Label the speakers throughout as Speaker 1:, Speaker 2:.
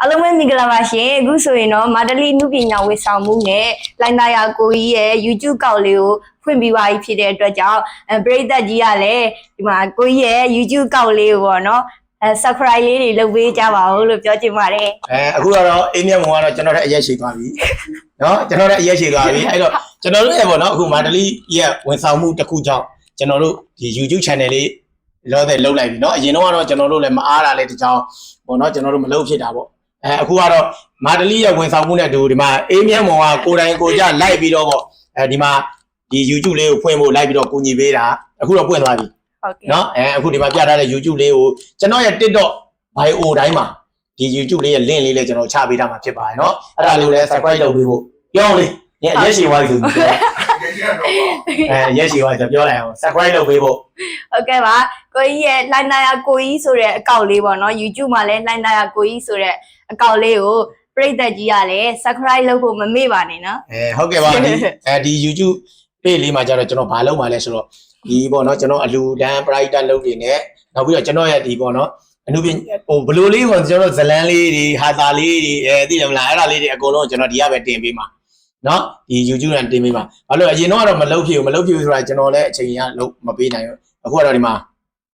Speaker 1: အားလုံးပဲမင်္ဂလာပါရှင်အခုဆိုရင်တော့မာဒလီနုပညာဝေဆောင်မှုနဲ့လိုင်းနာယာကိုကြီးရဲ့ YouTube ကောက်လေးကိုဖွင့်ပြီးပါပြီဖြစ်တဲ့အတွက်ကြောင့်အဲပရိသတ်ကြီးကလည်းဒီမှာကိုကြီးရဲ့ YouTube ကောက်လေးကိုပေါ့နော်အဲ subscribe လေးတွေလုပ်ပေးကြပါဦးလို့ပြောချင်ပါတယ်
Speaker 2: အဲအခုကတော့အိမ်မြတ်မောကတော့ကျွန်တော်တို့အရက်ရှိသွားပြီနော်ကျွန်တော်တို့အရက်ရှိသွားပြီအဲ့တော့ကျွန်တော်တို့ရဲ့ပေါ့နော်အခုမာဒလီရဲ့ဝန်ဆောင်မှုတစ်ခုကြောင့်ကျွန်တော်တို့ဒီ YouTube channel လေးလောတဲ့လုတ်လိုက်ပြီနော်အရင်တော့ကတော့ကျွန်တော်တို့လည်းမအားတာလည်းတကြောင်ပေါ့နော်ကျွန်တော်တို့မလုပ်ဖြစ်တာပေါ့ အဲအခုကတော့မာဒလီရဲ့ဝန်ဆောင်မှုနဲ့အတူဒီမှာအိမ်မြတ်မောကကိုယ်တိုင်ကိုယ်ကြလိုက်ပြီးတော့ပေါ့အဲဒီမှာဒီ YouTube လေးကိုဖွင့်ဖို့လိုက်ပြီးတော့ကူညီပေးတာအခုတော့ပွင့်သွားပြီ
Speaker 1: ဟုတ်ကဲ့
Speaker 2: နော်အဲအခုဒီမှာပြထားတဲ့ YouTube လေးကိုကျွန်တော်ရဲ့ TikTok bio တိုင်းမှာဒီ YouTube လေးရဲ့ link လေးလည်းကျွန်တော်ချပေးထားမှာဖြစ်ပါတယ်နော်အဲ့ဒါလေးကိုလည်း subscribe လုပ်ပေးဖို့ပြောလေညရက်ရှိသွားပြီဆိုပြီးပြော အဲရက်ရှိသွားပြီဆိုပြောလိုက်အောင် subscribe လုပ်ပေးဖို့
Speaker 1: ဟုတ်ကဲ့ပါကိုကြီးရဲ့လိုင်းနာယာကိုကြီးဆိုတဲ့အကောင့်လေးပေါ့နော် YouTube မှာလည်းလိုင်းနာယာကိုကြီးဆိုတဲ့အကောင့်လေးကိုပရိသတ်ကြီးကလည်း subscribe လုပ်ဖို့မမေ့ပါနဲ့နော်
Speaker 2: အဲဟုတ်ကဲ့ပါဒီအဲဒီ YouTube page လေးမှာကျတော့ကျွန်တော်ဘာလုပ်မှာလဲဆိုတော့ဒီပေါ့နော်ကျွန်တော်အလူတန်း private လုပ်နေနဲ့နောက်ပြီးတော့ကျွန်တော်ရဲ့ဒီပေါ့နော်အနုပညာဟိုဘလိုလေးပေါ့ကျွန်တော်ဇလန်းလေးတွေဟာတာလေးတွေအဲသိတယ်မလားအဲ့ဒါလေးတွေအကုန်လုံးကျွန်တော်ဒီကပဲတင်ပေးမှာ နော်ဒီ YouTube နဲ့တင်ပေးပါဘာလို့လဲအရင်တော့ကတော့မလုပ်ဖြစ်ဘူးမလုပ်ဖြစ်ဘူးဆိုတာကျွန်တော်လည်းအချိန်ရလုပ်မပေးနိုင်ဘူးအခုကတော့ဒီမှာ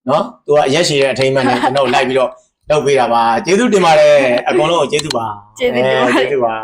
Speaker 2: နော်သူကအရက်ရှည်တဲ့အထိမ်းအမှန်နဲ့ကျွန်တော်လိုက်ပြီးတော့လုပ်ပေးတာပါကျေးဇူးတင်ပါတယ်အကုန်လုံးကိုကျေးဇူးပါ
Speaker 1: ကျေးဇူးတင်ပါတယ်
Speaker 2: အဲကျေးဇူးပါ